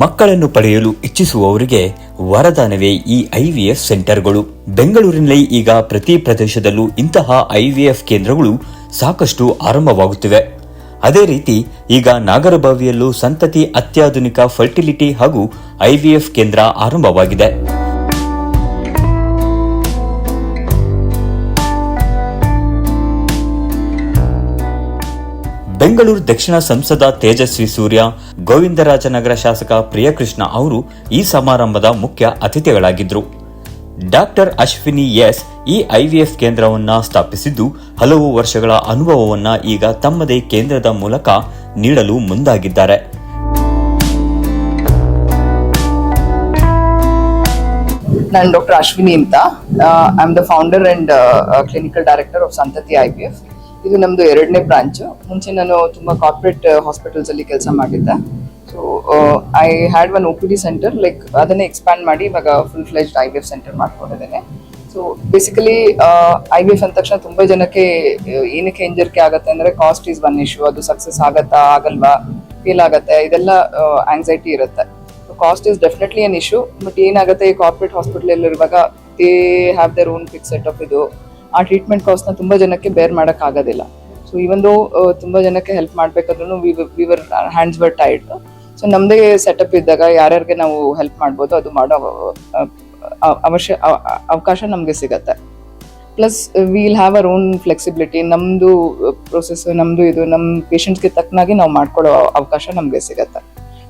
ಮಕ್ಕಳನ್ನು ಪಡೆಯಲು ಇಚ್ಛಿಸುವವರಿಗೆ ವರದಾನವೇ ಈ ಐವಿಎಫ್ ಸೆಂಟರ್ಗಳು. ಬೆಂಗಳೂರಿನಲ್ಲಿ ಈಗ ಪ್ರತಿ ಪ್ರದೇಶದಲ್ಲೂ ಇಂತಹ ಐವಿಎಫ್ ಕೇಂದ್ರಗಳು ಸಾಕಷ್ಟು ಆರಂಭವಾಗುತ್ತಿವೆ. ಅದೇ ರೀತಿ ಈಗ ನಾಗರಬಾವಿಯಲ್ಲೂ ಸಂತತಿ ಅತ್ಯಾಧುನಿಕ ಫರ್ಟಿಲಿಟಿ ಹಾಗೂ ಐವಿಎಫ್ ಕೇಂದ್ರ ಆರಂಭವಾಗಿದೆ. ಬೆಂಗಳೂರು ದಕ್ಷಿಣ ಸಂಸದ ತೇಜಸ್ವಿ ಸೂರ್ಯ, ಗೋವಿಂದರಾಜನಗರ ಶಾಸಕ ಪ್ರಿಯಕೃಷ್ಣ ಅವರು ಈ ಸಮಾರಂಭದ ಮುಖ್ಯ ಅತಿಥಿಗಳಾಗಿದ್ದರು. ಡಾಕ್ಟರ್ ಅಶ್ವಿನಿ ಎಸ್ ಈ ಐವಿಎಫ್ ಕೇಂದ್ರವನ್ನು ಸ್ಥಾಪಿಸಿದ್ದು ಹಲವು ವರ್ಷಗಳ ಅನುಭವವನ್ನು ಈಗ ತಮ್ಮದೇ ಕೇಂದ್ರದ ಮೂಲಕ ನೀಡಲು ಮುಂದಾಗಿದ್ದಾರೆ. ನಾನು ಡಾಕ್ಟರ್ ಅಶ್ವಿನಿ ಅಂತ. I am the founder and clinical director of Santati I P F ಇದು ನಮ್ದು ಎರಡನೇ ಬ್ರಾಂಚ್. ಮುಂಚೆ ನಾನು ತುಂಬಾ ಕಾರ್ಪೊರೇಟ್ ಹಾಸ್ಪಿಟಲ್ಸ್ ಅಲ್ಲಿ ಕೆಲಸ ಮಾಡಿದ್ದೆ. So I had one O P D centre like ಅದನ್ನೇ ಎಕ್ಸ್ಪ್ಯಾಂಡ್ ಮಾಡಿ ಇವಾಗ full fledged I V F centre ಮಾಡ್ಕೊಂಡಿದ್ದೇನೆ so basically I V F ಅಂದ ತಕ್ಷಣ ತುಂಬಾ ಜನಕ್ಕೆ ಆ, ಏನಕ್ಕೆ ಎಂಜರ್ಕೆ ಆಗುತ್ತೆ ಅಂದ್ರೆ ಕಾಸ್ಟ್ ಈಸ್ ಒನ್ ಇಶ್ಯೂ ಅದು ಸಕ್ಸಸ್ ಆಗತ್ತಾ ಆಗಲ್ವಾ ಫೇಲ್ ಆಗತ್ತೆ ಇದೆಲ್ಲ ಆಂಗ್ಸೈಟಿ ಇರುತ್ತೆ. Cost is definitely an issue but ಏನಾಗುತ್ತೆ ಈ ಕಾರ್ಪೊರೇಟ್ ಹಾಸ್ಪಿಟಲ್ ಇರುವಾಗ they have their own fix set of ಇದು. ಆ ಟ್ರೀಟ್ಮೆಂಟ್ ಕಾಸ್ಟ್ನ ತುಂಬ ಜನಕ್ಕೆ ಬೇರ್ ಮಾಡಕ್ ಆಗೋದಿಲ್ಲ. ಸೊ ಇವೊಂದು ತುಂಬ ಜನಕ್ಕೆ help ಮಾಡಬೇಕಾದ್ರೂ we were hands were tied so ನಮ್ಮದೇ ಸೆಟಪ್ ಇದ್ದಾಗ ಯಾರ್ಯಾರಿಗೆ ನಾವು ಹೆಲ್ಪ್ ಮಾಡ್ಬೋದು ಅದು ಮಾಡೋ ಅವಶ್ಯ ಅವಕಾಶ ನಮಗೆ ಸಿಗತ್ತೆ. Plus we'll have our own flexibility ನಮ್ಮದು ಪ್ರೊಸೆಸ್ ನಮ್ಮದು ಇದು ನಮ್ಮ ಪೇಷಂಟ್ಸ್ಗೆ ತಕ್ಕನಾಗಿ ನಾವು ಮಾಡ್ಕೊಳ್ಳೋ ಅವಕಾಶ ನಮಗೆ ಸಿಗತ್ತೆ.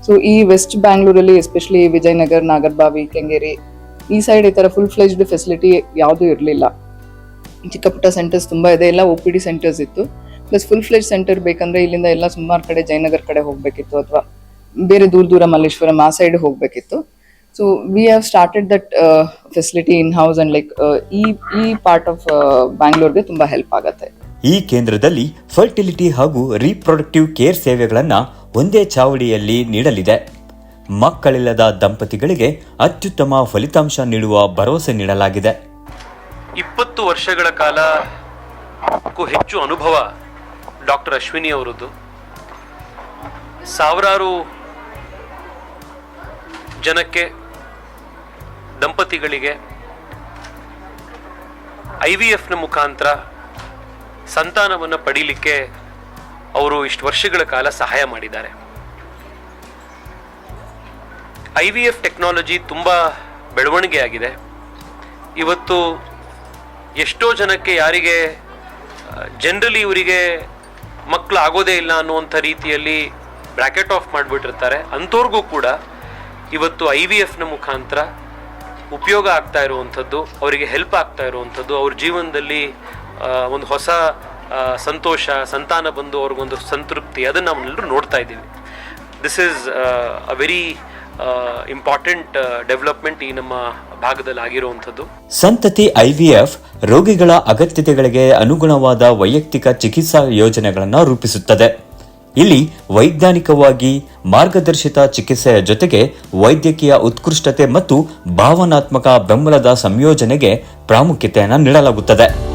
ಸೊ ಈ ವೆಸ್ಟ್ ಬ್ಯಾಂಗ್ಳೂರಲ್ಲಿ ಎಸ್ಪೆಷಲಿ ವಿಜಯನಗರ್, ನಾಗರ್ಬಾವಿ, ಕೆಂಗೇರಿ ಈ ಸೈಡ್ ಈ ಥರ ಫುಲ್ ಫ್ಲೆಜ್ಡ್ ಫೆಸಿಲಿಟಿ ಯಾವುದೂ ಇರಲಿಲ್ಲ. ಚಿಕ್ಕ ಪುಟ್ಟ ಸೆಂಟರ್ಸ್ ತುಂಬ ಇದೆ. ಎಲ್ಲ ಒ ಪಿ ಡಿ ಸೆಂಟರ್ಸ್ ಇತ್ತು. ಪ್ಲಸ್ ಫುಲ್ ಫ್ಲೆಜ್ ಸೆಂಟರ್ ಬೇಕಂದ್ರೆ ಇಲ್ಲಿಂದ ಎಲ್ಲ ಸುಮಾರು ಕಡೆ ಜಯನಗರ್ ಕಡೆ ಹೋಗಬೇಕಿತ್ತು ಅಥವಾ ಬೇರೆ ದೂರ ದೂರ ಮಲ್ಲೇಶ್ವರಂ ಆ ಸೈಡ್ ಹೋಗಬೇಕಿತ್ತು. So we have started that facility in house and like ಈ ಈ ಪಾರ್ಟ್ ಆಫ್ ಬ್ಯಾಂಗ್ಳೂರ್ಗೆ ತುಂಬ ಹೆಲ್ಪ್ ಆಗುತ್ತೆ. ಈ ಕೇಂದ್ರದಲ್ಲಿ ಫರ್ಟಿಲಿಟಿ ಹಾಗೂ ರೀಪ್ರೊಡಕ್ಟಿವ್ ಕೇರ್ ಸೇವೆಗಳನ್ನು ಒಂದೇ ಚಾವಡಿಯಲ್ಲಿ ನೀಡಲಿದೆ. ಮಕ್ಕಳಿಲ್ಲದ ದಂಪತಿಗಳಿಗೆ ಅತ್ಯುತ್ತಮ ಫಲಿತಾಂಶ ನೀಡುವ ಭರವಸೆ ನೀಡಲಾಗಿದೆ. ಇಪ್ಪತ್ತು ವರ್ಷಗಳ ಕಾಲಕ್ಕೂ ಹೆಚ್ಚು ಅನುಭವ ಡಾಕ್ಟರ್ ಅಶ್ವಿನಿ ಅವರದ್ದು. ಸಾವಿರಾರು ಜನಕ್ಕೆ, ದಂಪತಿಗಳಿಗೆ ಐ ವಿ ಎಫ್ನ ಮುಖಾಂತರ ಸಂತಾನವನ್ನು ಪಡೀಲಿಕ್ಕೆ ಅವರು ಇಷ್ಟು ವರ್ಷಗಳ ಕಾಲ ಸಹಾಯ ಮಾಡಿದ್ದಾರೆ. ಐ ವಿ ಎಫ್ ಟೆಕ್ನಾಲಜಿ ತುಂಬ ಬೆಳವಣಿಗೆ ಆಗಿದೆ ಇವತ್ತು ಎಷ್ಟೋ ಜನಕ್ಕೆ ಯಾರಿಗೆ ಜನರಲಿ ಇವರಿಗೆ ಮಕ್ಕಳು ಆಗೋದೇ ಇಲ್ಲ ಅನ್ನುವಂಥ ರೀತಿಯಲ್ಲಿ ಬ್ರ್ಯಾಕೆಟ್ ಆಫ್ ಮಾಡಿಬಿಟ್ಟಿರ್ತಾರೆ. ಅಂಥವ್ರಿಗೂ ಕೂಡ ಇವತ್ತು ಐ ವಿ ಎಫ್ನ ಮುಖಾಂತರ ಉಪಯೋಗ ಆಗ್ತಾ ಇರುವಂಥದ್ದು, ಅವರಿಗೆ ಹೆಲ್ಪ್ ಆಗ್ತಾ ಇರುವಂಥದ್ದು, ಅವ್ರ ಜೀವನದಲ್ಲಿ ಒಂದು ಹೊಸ ಸಂತೋಷ, ಸಂತಾನ ಬಂದು ಅವ್ರಿಗೊಂದು ಸಂತೃಪ್ತಿ, ಅದನ್ನು ನಾವೆಲ್ಲರೂ ನೋಡ್ತಾ ಇದ್ದೀವಿ. This is a very important development ಈ ನಮ್ಮ ಭಾಗದಲ್ಲಿ ಆಗಿರುವಂಥದ್ದು. ಸಂತತಿ ಐವಿಎಫ್ ರೋಗಿಗಳ ಅಗತ್ಯತೆಗಳಿಗೆ ಅನುಗುಣವಾದ ವೈಯಕ್ತಿಕ ಚಿಕಿತ್ಸಾ ಯೋಜನೆಗಳನ್ನು ರೂಪಿಸುತ್ತದೆ. ಇಲ್ಲಿ ವೈಜ್ಞಾನಿಕವಾಗಿ ಮಾರ್ಗದರ್ಶಿತ ಚಿಕಿತ್ಸೆಯ ಜೊತೆಗೆ ವೈದ್ಯಕೀಯ ಉತ್ಕೃಷ್ಟತೆ ಮತ್ತು ಭಾವನಾತ್ಮಕ ಬೆಂಬಲದ ಸಂಯೋಜನೆಗೆ ಪ್ರಾಮುಖ್ಯತೆಯನ್ನು ನೀಡಲಾಗುತ್ತದೆ.